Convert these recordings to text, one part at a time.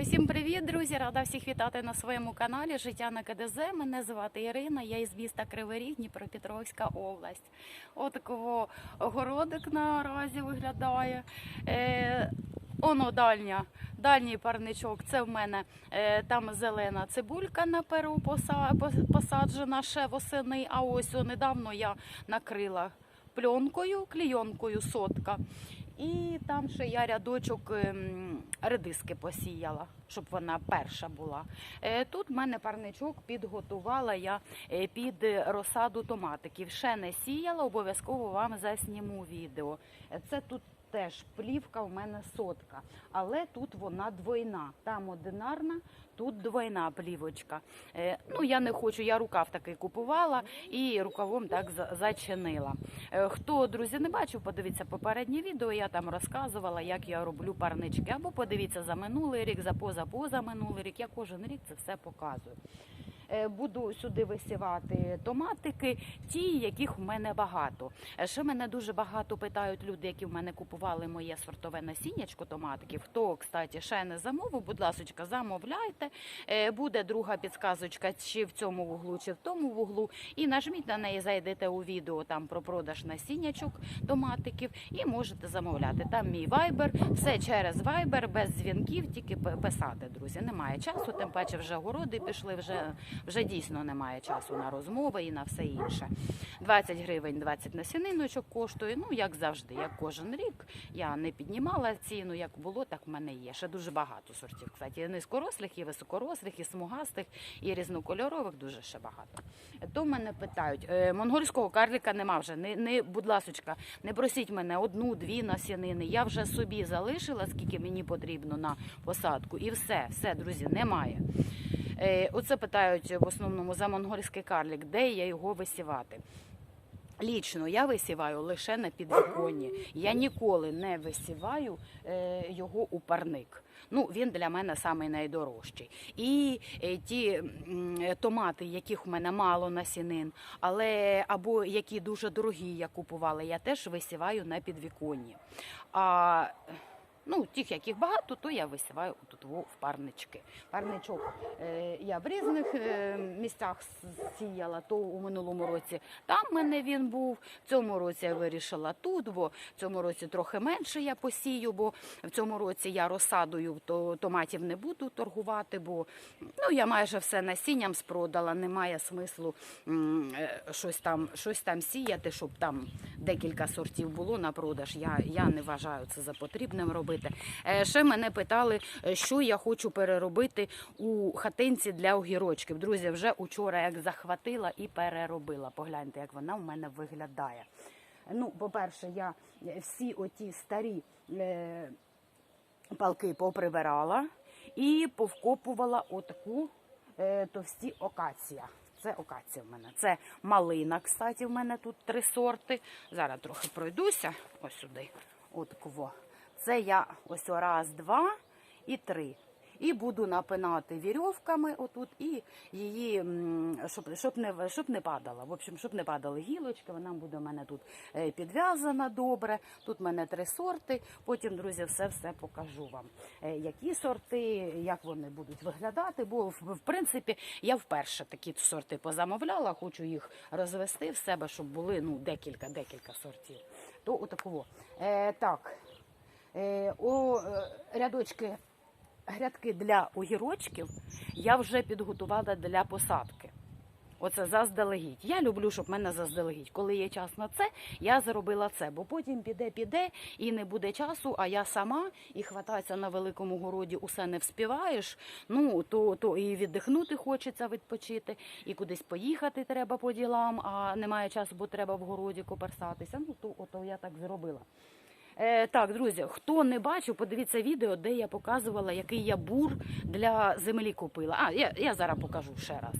Усім привіт, друзі! Рада всіх вітати на своєму каналі Життя на КДЗ. Мене звати Ірина, я із міста Кривий Ріг, Дніпропетровська область. Отакого огородик наразі виглядає. Е, Оно дальня, дальній парничок. Це в мене е, там зелена цибулька на перу посаджена ще восени. А ось недавно я накрила пленкою, клійонкою сотка. І там ще я рядочок ем, редиски посіяла, щоб вона перша була. Е, Тут в мене парничок підготувала я е, під розсаду томатиків. Ще не сіяла, обов'язково вам засніму відео. Це тут теж плівка в мене сотка, але тут вона двойна. Там одинарна, тут двойна плівочка. Е, Ну я не хочу, я рукав такий купувала і рукавом так зачинила. Е, Хто, друзі, не бачив, подивіться попереднє відео. Я там розказувала, як я роблю парнички. Або подивіться за минулий рік, за поза поза минулий рік. Я кожен рік це все показую. Е, Буду сюди висівати томатики, ті, яких в мене багато. Е, Ще мене дуже багато питають люди, які в мене купували моє сортове насіннячко томатиків. Хто, кстати, ще не замовив, будь ласка, замовляйте. Е, Буде друга підсказочка, чи в цьому вуглу, чи в тому вуглу. І нажміть на неї, зайдете у відео там про продаж насіннячок томатиків і можете замовляти. Там мій вайбер, все через вайбер, без дзвінків, тільки писати, друзі. Немає часу, тим паче вже городи пішли, вже, вже дійсно немає часу на розмови і на все інше. 20 гривень 20 насіниночок коштує. Ну як завжди, як кожен рік. Я не піднімала ціну, як було, так в мене є. Ще дуже багато сортів. Кстати, і низькорослих, і високорослих, і смугастих, і різнокольорових. Дуже ще багато. То мене питають: е, монгольського карліка нема вже. Не, не будь ласочка, не просіть мене одну-дві насінини. Я вже собі залишила, скільки мені потрібно на посадку, і все, все, друзі, немає. Е, Оце питають в основному за монгольський карлік, де я його висівати. Лічно я висіваю лише на підвіконні. Я ніколи не висіваю е, його у парник. Ну, він для мене самий найдорожчий. І е, ті томати, яких в мене мало насінин, але або які дуже дорогі я купувала, я теж висіваю на підвіконні. А Ну, тих, яких багато, то я висіваю тут в парнички. Парничок е, я в різних е, місцях сіяла, то у минулому році там в мене він був. В цьому році я вирішила тут, бо в цьому році трохи менше я посію, бо в цьому році я розсадою то томатів не буду торгувати, бо ну, я майже все насінням спродала, немає смислу м, е, щось там, щось там сіяти, щоб там декілька сортів було на продаж. Я, я не вважаю це за потрібним робити. Е, Ще мене питали, е, що я хочу переробити у хатинці для огірочків. Друзі, вже учора як захватила і переробила. Погляньте, як вона в мене виглядає. Ну, по-перше, я всі оті старі е, палки поприбирала і повкопувала отаку товсті окація. Це окація в мене. Це малина, кстати, в мене тут три сорти. Зараз трохи пройдуся. Ось сюди. Отаково. Це я ось раз, два і три. І буду напинати вірьовками отут, і її, щоб, щоб, не, щоб не падала. В общем, щоб не падали гілочки, вона буде в мене тут е, підв'язана добре. Тут в мене три сорти. Потім, друзі, все-все покажу вам. Е, Які сорти, як вони будуть виглядати. Бо, в, принципі, я вперше такі сорти позамовляла, хочу їх розвести в себе, щоб були ну, декілька, декілька сортів. То отакого. Е, так, о, е, рядочки грядки для огірочків я вже підготувала для посадки. Оце заздалегідь. Я люблю, щоб в мене заздалегідь. Коли є час на це, я зробила це, бо потім піде, піде і не буде часу, а я сама і хвататися на великому городі усе не вспіваєш. Ну то, то і віддихнути хочеться відпочити, і кудись поїхати треба по ділам, а немає часу, бо треба в городі коперсатися. Ну то ото я так зробила. Е, так, друзі, хто не бачив, подивіться відео, де я показувала, який я бур для землі купила. А, я, я зараз покажу ще раз.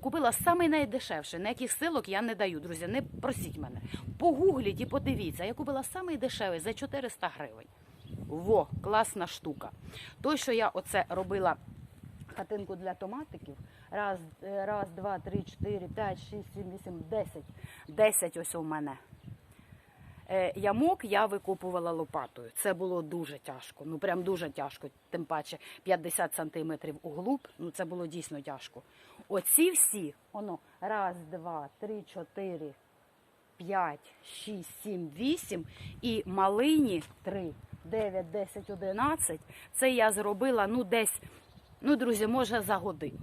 Купила самий найдешевший, на яких силок я не даю, друзі. Не просіть мене. Погугліть і подивіться. Я купила самий дешевий за 400 гривень. Во, класна штука. Той, що я оце робила хатинку для томатиків. Раз, е, раз, два, три, чотири, п'ять, шість, сім, вісім, десять. Десять ось у мене. Е, Ямок я викопувала лопатою. Це було дуже тяжко. Ну прям дуже тяжко. Тим паче 50 сантиметрів углуб. Ну це було дійсно тяжко. Оці всі, воно раз, два, три, чотири, п'ять, шість, сім, вісім і малині три, дев'ять, десять, одинадцять. Це я зробила ну десь, ну друзі, може за годину.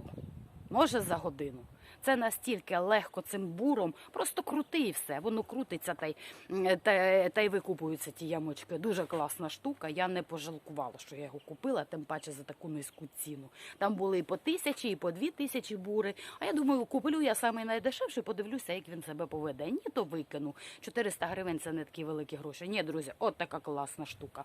Може за годину. Це настільки легко цим буром, просто крути і все. Воно крутиться та й, та, та й викупуються ті ямочки. Дуже класна штука. Я не пожалкувала, що я його купила, тим паче за таку низьку ціну. Там були і по тисячі, і по дві тисячі бури. А я думаю, куплю я самий найдешевший, подивлюся, як він себе поведе. Ні, то викину. 400 гривень це не такі великі гроші. Ні, друзі, от така класна штука.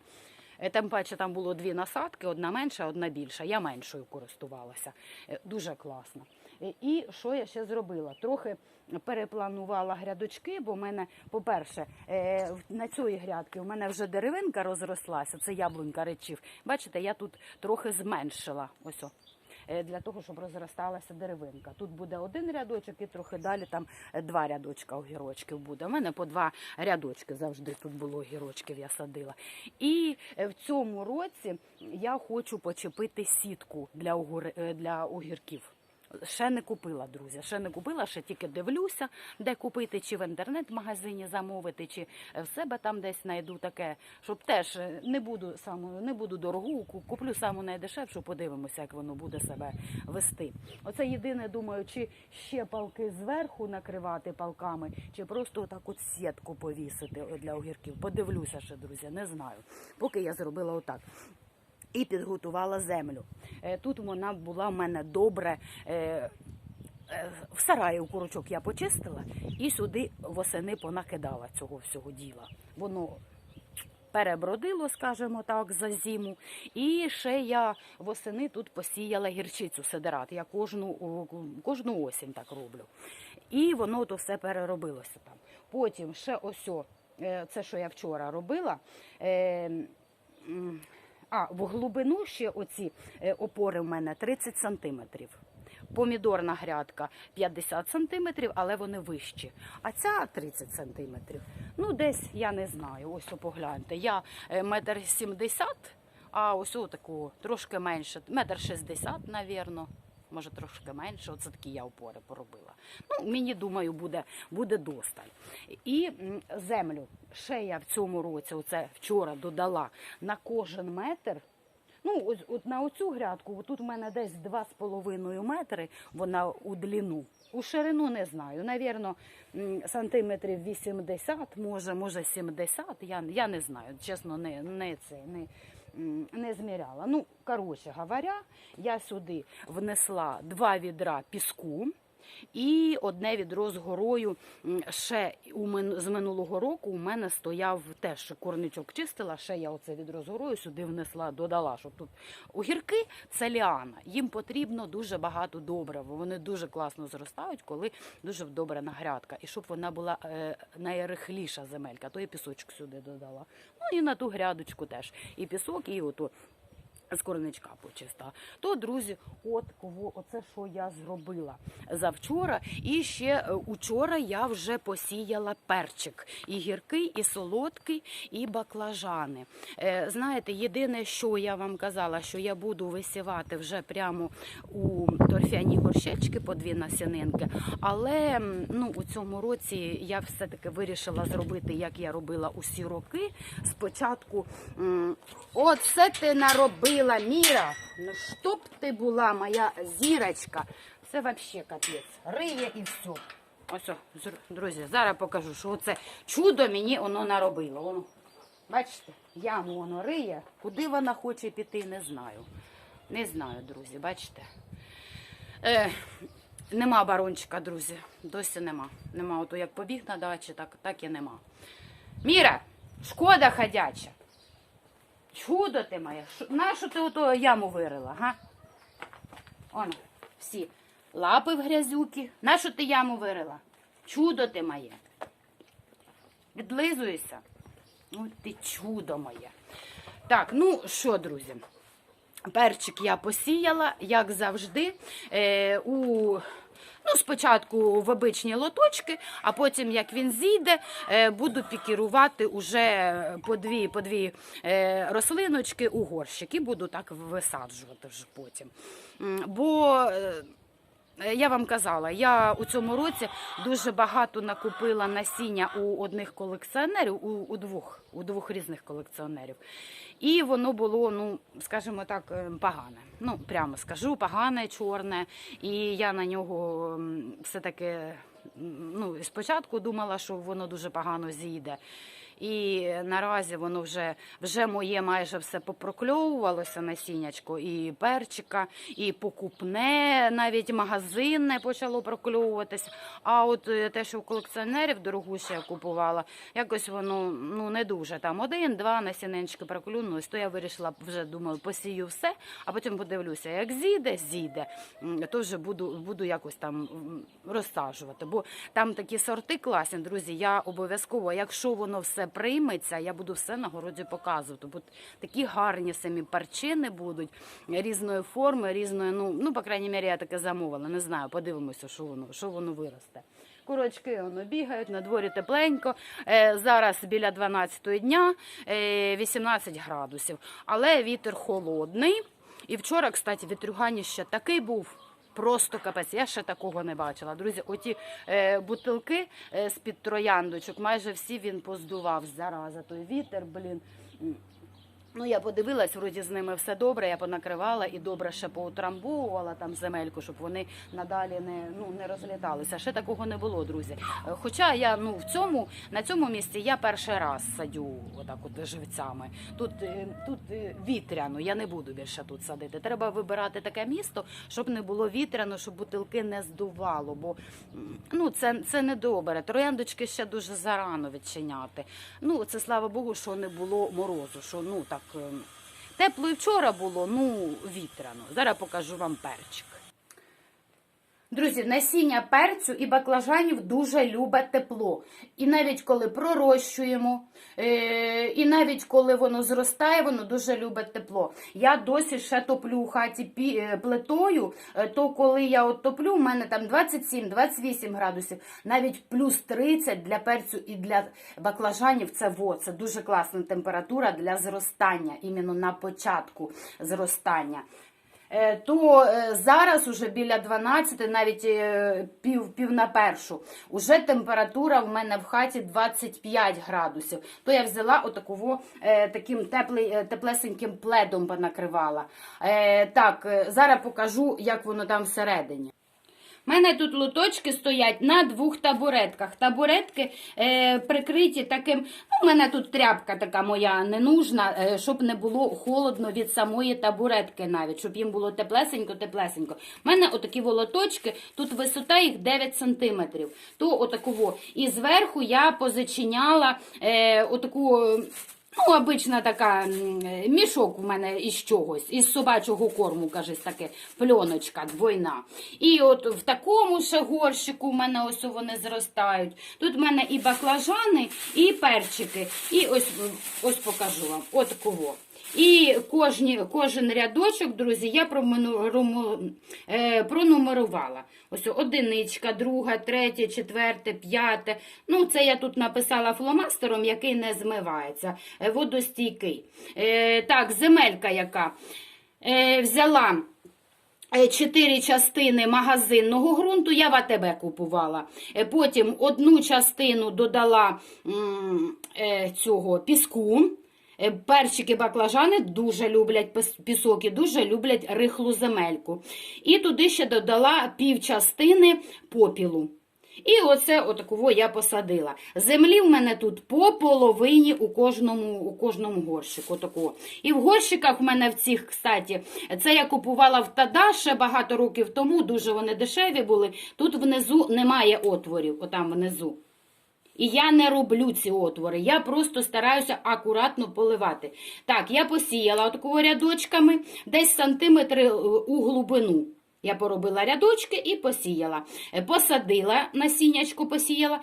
Е, Тим паче там було дві насадки, одна менша, одна більша. Я меншою користувалася. Е, Дуже класно. І що я ще зробила? Трохи перепланувала грядочки, бо в мене, по-перше, е, на цієї грядки у мене вже деревинка розрослася, це яблунька речів. Бачите, я тут трохи зменшила. Ось е, Для того, щоб розросталася деревинка. Тут буде один рядочок і трохи далі там е, два рядочка огірочків буде. У мене по два рядочки завжди тут було огірочків, я садила. І в цьому році я хочу почепити сітку для огірків. Ще не купила, друзі. Ще не купила, ще тільки дивлюся, де купити, чи в інтернет-магазині замовити, чи в себе там десь знайду таке, щоб теж е, не буду саму, не буду дорогу, куплю саму найдешевшу, подивимося, як воно буде себе вести. Оце єдине, думаю, чи ще палки зверху накривати палками, чи просто отак от сітку повісити для огірків. Подивлюся ще, друзі, не знаю. Поки я зробила отак і підготувала землю. Е, Тут вона була в мене добре. е, е, В сараї у курочок я почистила і сюди восени понакидала цього всього діла. Воно перебродило, скажімо так, за зиму. І ще я восени тут посіяла гірчицю сидерат. Я кожну, кожну осінь так роблю. І воно то все переробилося там. Потім ще ось, це, що я вчора робила. А, в глибину ще оці е, опори в мене 30 сантиметрів. Помідорна грядка 50 сантиметрів, але вони вищі. А ця 30 сантиметрів. Ну, десь я не знаю. Ось погляньте. Я е, метр сімдесят, а ось таку трошки менше, метр шістдесят, навірно. Може, трошки менше. Оце такі я опори поробила. Ну, мені думаю, буде, буде досталь. І землю ще я в цьому році, оце вчора додала на кожен метр. Ну, ось от на оцю грядку, тут в мене десь 2,5 метри, вона у длину. У ширину не знаю. Навірно, сантиметрів 80, може, може 70, я, я не знаю. Чесно, не, не це, не, не зміряла. Ну, коротше говоря, я сюди внесла два відра піску. І одне відро з горою ще з минулого року у мене стояв теж курничок чистила. Ще я оце відро з горою сюди внесла, додала, щоб тут огірки це ліана. Їм потрібно дуже багато добрива. Вони дуже класно зростають, коли дуже добрана грядка. І щоб вона була е, найрихліша земелька, то я пісочок сюди додала. Ну і на ту грядочку теж. І пісок, і ото з корничка почиста. То, друзі, от кого, оце що я зробила завчора. І ще е, учора я вже посіяла перчик. І гіркий, і солодкий, і баклажани. Е, знаєте, єдине, що я вам казала, що я буду висівати вже прямо у торфяні горщечки по дві насінинки. Але ну, у цьому році я все-таки вирішила зробити, як я робила усі роки. Спочатку, оце ти наробила, Міра. Ну щоб ти була, моя зірочка. Це взагалі капець. Риє і все. Ось, о, друзі, зараз покажу, що оце чудо мені воно наробило. Воно, бачите, яму воно риє. Куди вона хоче піти, не знаю. Не знаю, друзі, бачите. Е, нема барончика, друзі. Досі нема. Нема. Ото як побіг на дачі, так, так і нема. Міра, шкода ходяча. Чудо ти моє. Нащо ти ото яму вирила, га? Оно, всі. Лапи в грязюки. Нащо ти яму вирила? Чудо ти моє. Відлизуєшся. Ну, ти чудо моє. Так, ну що, друзі? Перчик я посіяла, як завжди. Е, у Ну, спочатку в обичні лоточки, а потім, як він зійде, е, буду пікірувати уже по дві, по дві е, рослиночки у горщик і буду так висаджувати вже потім. Бо е, Я вам казала, я у цьому році дуже багато накупила насіння у одних колекціонерів, у, у двох, у двох різних колекціонерів. І воно було, ну, скажімо так, е, погане. Ну, прямо скажу, погане, чорне. І я на нього все-таки ну, спочатку думала, що воно дуже погано зійде. І наразі воно вже, вже моє майже все попрокльовувалося насіннячко, і перчика, і покупне, навіть магазинне почало прокльовуватися. А от е, те, що у колекціонерів дорогуще я купувала, якось воно ну не дуже. Там один-два насінинчики проклюнулись, то я вирішила вже думаю, посію все, а потім подивлюся, як зійде, зійде, то вже буду, буду якось там розсаджувати. Бо там такі сорти класні, друзі. Я обов'язково, якщо воно все прийметься, я буду все на городі показувати. Бо такі гарні самі парчини будуть різної форми, різної, ну, ну по крайній мірі, я таке замовила. Не знаю, подивимося, що воно, що воно виросте. Курочки воно бігають, на дворі тепленько. Е, зараз біля 12 дня е, 18 градусів, але вітер холодний. І вчора, кстати, вітрюганіще такий був. Просто капець, я ще такого не бачила. Друзі, оті е, бутилки е, з-під трояндочок, майже всі він поздував. Зараза, той вітер, блін. Ну, я подивилась, вроді з ними все добре, я понакривала і добре ще поутрамбовувала там земельку, щоб вони надалі не, ну, не розліталися. Ще такого не було, друзі. Е, Хоча я ну, в цьому, на цьому місці я перший раз садю отак от живцями. Тут, е, тут е, вітряно, я не буду більше тут садити. Треба вибирати таке місто, щоб не було вітряно, щоб бутилки не здувало, бо ну, це, це не добре. Трояндочки ще дуже зарано відчиняти. Ну, це слава Богу, що не було морозу, що ну так е, тепло і вчора було, ну вітряно. Зараз покажу вам перчик. Друзі, насіння перцю і баклажанів дуже любить тепло. І навіть коли пророщуємо, е, і навіть коли воно зростає, воно дуже любить тепло. Я досі ще топлю у хаті е, плитою, е, то коли я от топлю, в мене там 27-28 градусів, навіть плюс 30 для перцю і для баклажанів це во, це дуже класна температура для зростання, іменно на початку зростання. Е, то е, зараз уже біля 12, навіть е, пів, пів на першу, уже температура в мене в хаті 25 градусів. То я взяла отаково е, таким теплий, теплесеньким пледом понакривала. Так, зараз покажу, як воно там всередині. У мене тут лоточки стоять на двох табуретках. Табуретки е, прикриті таким. Ну, у мене тут тряпка така моя не нужна, е, щоб не було холодно від самої табуретки навіть, щоб їм було теплесенько, теплесенько. У мене отакі волоточки, тут висота їх 9 сантиметрів. То отаково. І зверху я позачиняла е, отаку. Ну, обична така мішок у мене із чогось, із собачого корму, кажись, таке пленочка двойна. І от в такому ще горщику у мене ось вони зростають. Тут в мене і баклажани, і перчики. І ось, ось покажу вам. От кого. І кожні, кожен рядочок, друзі, я е, пронумерувала. Ось одиничка, друга, третя, четверте, п'яте. Ну, це я тут написала фломастером, який не змивається. Е, Водостійкий. Е, так, земелька яка. Взяла. Чотири частини магазинного ґрунту я в АТБ купувала. Потім одну частину додала цього піску. Е, Перчики баклажани дуже люблять пісок і дуже люблять рихлу земельку. І туди ще додала пів частини попілу. І оце отаково я посадила. Землі в мене тут по половині у кожному, у кожному горщику. Отакого. І в горщиках в мене в цих, кстати, це я купувала в Тада ще багато років тому, дуже вони дешеві були. Тут внизу немає отворів, отам внизу. І я не роблю ці отвори, я просто стараюся акуратно поливати. Так, я посіяла отакого рядочками, десь сантиметри е, у глибину. Я поробила рядочки і посіяла. Е, Посадила насіннячку, посіяла,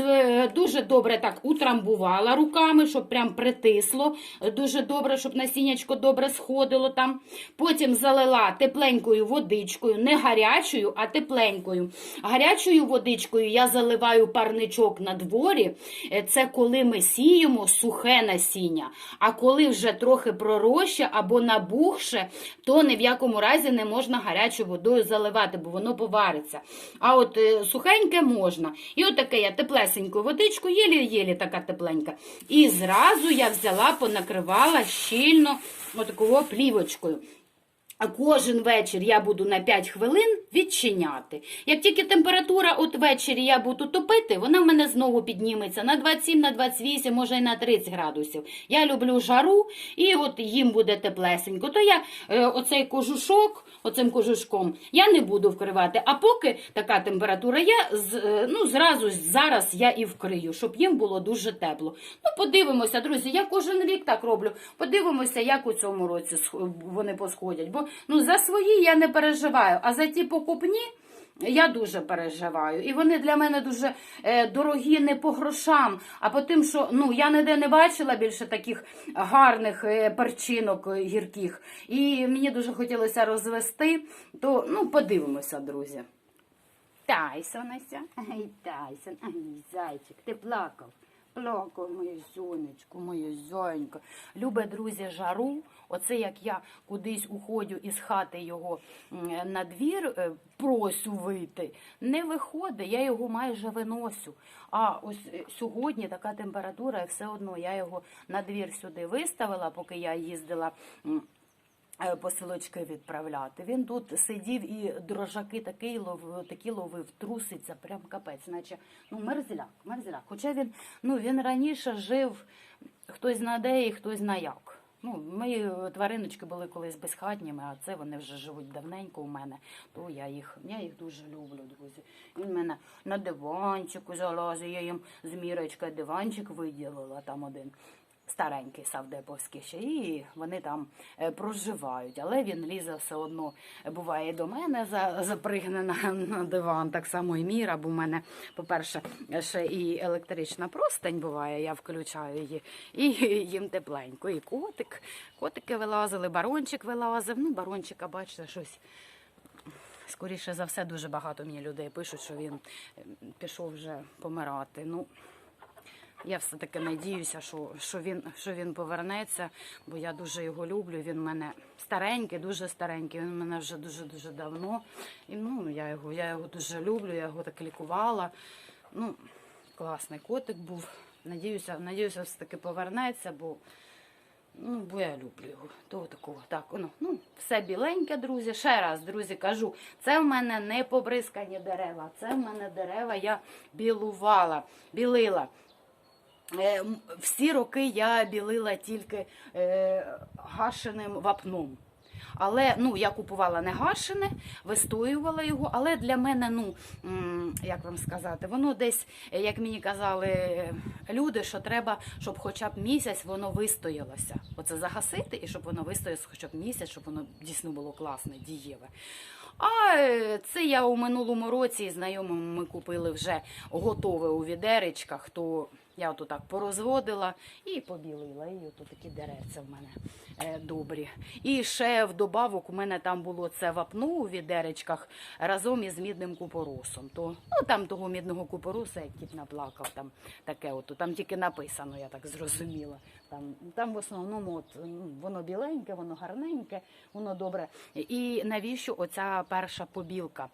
е, дуже добре так утрамбувала руками, щоб прям притисло. Е, Дуже добре, щоб насіннячко добре сходило там. Потім залила тепленькою водичкою, не гарячою, а тепленькою. Гарячою водичкою я заливаю парничок на дворі. Це коли ми сіємо сухе насіння. А коли вже трохи пророща або набухше, то ні в якому разі не можна гарячою водою заливати, бо воно повариться. А от е, сухеньке можна. І от таке я теплесеньку водичку, єлі-єлі така тепленька. І зразу я взяла, понакривала щільно отакого плівочкою. А кожен вечір я буду на 5 хвилин відчиняти. Як тільки температура от ввечері я буду топити, вона в мене знову підніметься на 27, на 28, може й на 30 градусів. Я люблю жару, і от їм буде теплесенько. То я е, оцей кожушок, оцим кожушком я не буду вкривати. А поки така температура, я з, е, ну, зразу зараз я і вкрию, щоб їм було дуже тепло. Ну, подивимося, друзі. Я кожен рік так роблю. Подивимося, як у цьому році вони посходять. Бо ну, за свої я не переживаю, а за ті покупні. Я дуже переживаю, і вони для мене дуже е, дорогі не по грошам, а по тим, що ну я ніде не бачила більше таких гарних е, перчинок гірких. І мені дуже хотілося розвести. То ну подивимося, друзі. Тайсонася, ай, Тайсон, ай, зайчик, ти плакав. Плакав, моє сонечко, моє зонько. Любе, друзі, жару. Оце як я кудись уходю із хати його на двір, е, просю вийти. Не виходить, я його майже виносю. А ось е, сьогодні така температура, і все одно я його на двір сюди виставила, поки я їздила. Е, посилочки відправляти. Він тут сидів і дрожаки такий ловив, такі ловив, труситься, прям капець, наче ну мерзляк, мерзляк. Хоча він, ну, він раніше жив хтось зна де і хтось зна як. Ну, мої твариночки були колись безхатніми, а це вони вже живуть давненько у мене. То я їх, я їх дуже люблю, друзі. Він мене на диванчику залазить, я їм з мірочка диванчик виділила там один старенький савдеповський ще, і вони там е, проживають. Але він лізе все одно, е, буває до мене за- запригне на, на диван, так само і міра, бо в мене, по-перше, ще і електрична простень буває, я включаю її, і їм тепленько. І котик, котики вилазили, барончик вилазив. Ну, барончика, бачите, щось. Скоріше за все, дуже багато мені людей пишуть, що він е, пішов вже помирати. Ну, я все-таки надіюся, що, що, він, що він повернеться, бо я дуже його люблю. Він мене старенький, дуже старенький. Він мене вже дуже-дуже давно. І ну, я його, я його дуже люблю, я його так лікувала. Ну, класний котик був. Надіюся, надіюся, все-таки повернеться, бо, ну, бо я люблю його. То такого. Так, ну, ну, все біленьке, друзі. Ще раз, друзі, кажу, це в мене не побризкані дерева, це в мене дерева я білувала, білила. Е, Всі роки я білила тільки е, гашеним вапном. Але ну, я купувала не гашене, вистоювала його, але для мене, ну, як вам сказати, воно десь, як мені казали е, люди, що треба, щоб хоча б місяць воно вистоялося. Оце загасити і щоб воно вистоялося хоча б місяць, щоб воно дійсно було класне, дієве. А це я у минулому році знайомим ми купили вже готове у відеречках, то я ото так порозводила і побілила. І ото такі деревця в мене е, добрі. І ще в добавок у мене там було це вапно у відеречках разом із мідним купоросом. То ну там того мідного купороса, як кіт наплакав, там таке ото, там тільки написано, я так зрозуміла. Там, там в основному от, ну, воно біленьке, воно гарненьке, воно добре. І навіщо оця перша побілка?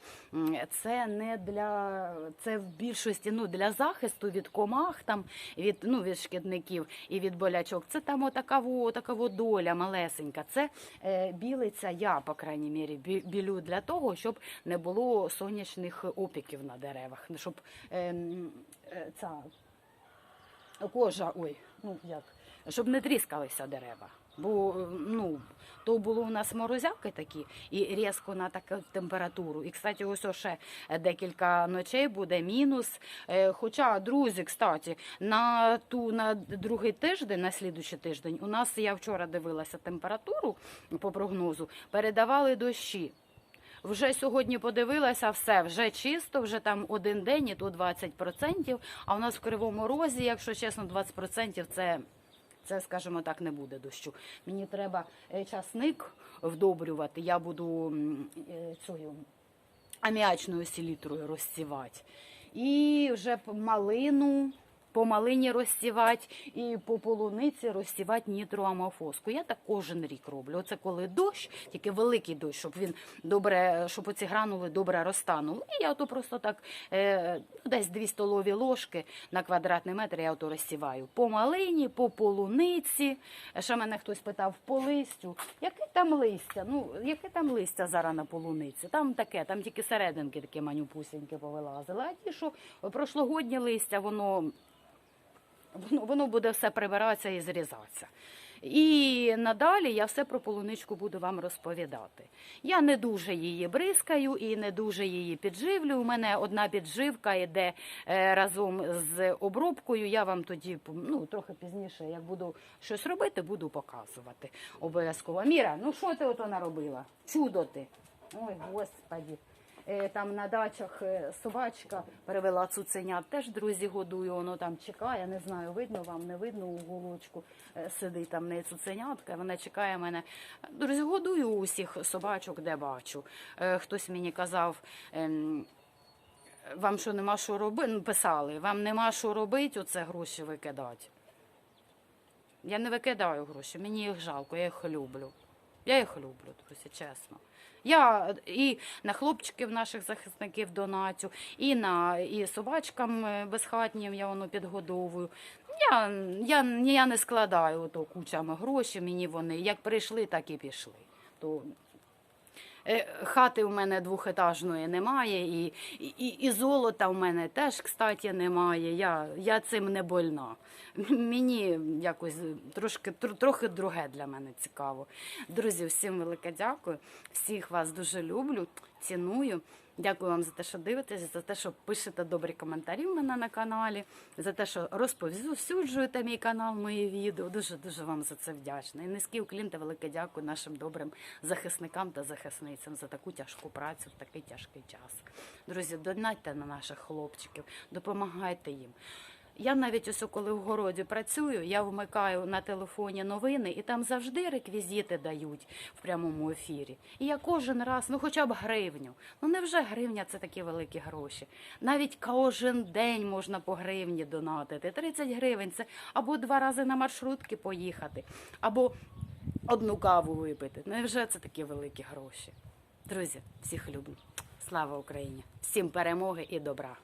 Це не для це в більшості ну, для захисту від комах, там, від, ну, від шкідників і від болячок. Це там отака, така доля малесенька. Це е, білиться я, по крайній мірі, бі- білю для того, щоб не було сонячних опіків на деревах, щоб е, е, ця кожа, ой, ну як, щоб не тріскалися дерева. Бо ну, то було у нас морозяки такі і різко на таку температуру. І, кстати, ось ще декілька ночей буде мінус. Е, Хоча, друзі, кстати, на ту на другий тиждень, на слідуючий тиждень, у нас я вчора дивилася температуру по прогнозу, передавали дощі. вже сьогодні подивилася, все, вже чисто, вже там один день і то 20%. А у нас в Кривому Розі, якщо чесно, 20% це, це, скажімо так, не буде дощу. Мені треба е, часник вдобрювати. Я буду е, цю аміачною селітрою розсівати. І вже малину по малині розсівати і по полуниці розсівати нітроамофоску. Я так кожен рік роблю. Оце коли дощ, тільки великий дощ, щоб він добре, щоб оці гранули добре розтанули. І я ото просто так е, ну, десь дві столові ложки на квадратний метр я ото розсіваю. По малині, по полуниці. Ще мене хтось питав по листю. Яке там листя? Ну, яке там листя зараз на полуниці? Там таке, там тільки серединки такі манюпусінькі повилазили. А ті, що прошлогоднє листя, воно воно, воно буде все прибиратися і зрізатися. І надалі я все про полуничку буду вам розповідати. Я не дуже її бризкаю і не дуже її підживлю. У мене одна підживка йде е, разом з обробкою. Я вам тоді ну, трохи пізніше, як буду щось робити, буду показувати. Обов'язково. Міра, ну що ти ото наробила? Чудо ти. Ой, господі. Е, Там на дачах е, собачка перевела цуценят. Теж друзі годую, воно там чекає. Не знаю, видно вам, не видно у голочку. Е, Сидить там в неї цуценятка, вона чекає мене. Друзі, годую усіх собачок, де бачу. Хтось мені казав. ем, Вам що нема що робити? Ну, писали, вам нема що робити, оце гроші викидати. Я не викидаю гроші, мені їх жалко, я їх люблю. Я їх люблю, друзі, чесно. Я і на хлопчиків наших захисників донатю, і на і собачкам е, безхатнім я воно підгодовую. Я, я, я не складаю то кучами гроші, мені вони як прийшли, так і пішли. То Хати у мене двохетажної немає, і, і, і золота в мене теж, кстати, немає. Я, я цим не больна. Мені якось трошки, тр- трохи друге для мене цікаво. Друзі, всім велике дякую. Всіх вас дуже люблю, ціную. Дякую вам за те, що дивитесь, за те, що пишете добрі коментарі в мене на каналі, за те, що розповсюджуєте мій канал, мої відео. Дуже дуже вам за це вдячна. І низький уклін та велике дякую нашим добрим захисникам та захисницям за таку тяжку працю в такий тяжкий час. Друзі, донатьте на наших хлопчиків, допомагайте їм. Я навіть ось коли в городі працюю, я вмикаю на телефоні новини, і там завжди реквізити дають в прямому ефірі. І я кожен раз, ну хоча б гривню. Ну невже гривня це такі великі гроші? Навіть кожен день можна по гривні донатити. 30 гривень це або два рази на маршрутки поїхати, або одну каву випити. Невже це такі великі гроші? Друзі, всіх люблю. Слава Україні! Всім перемоги і добра!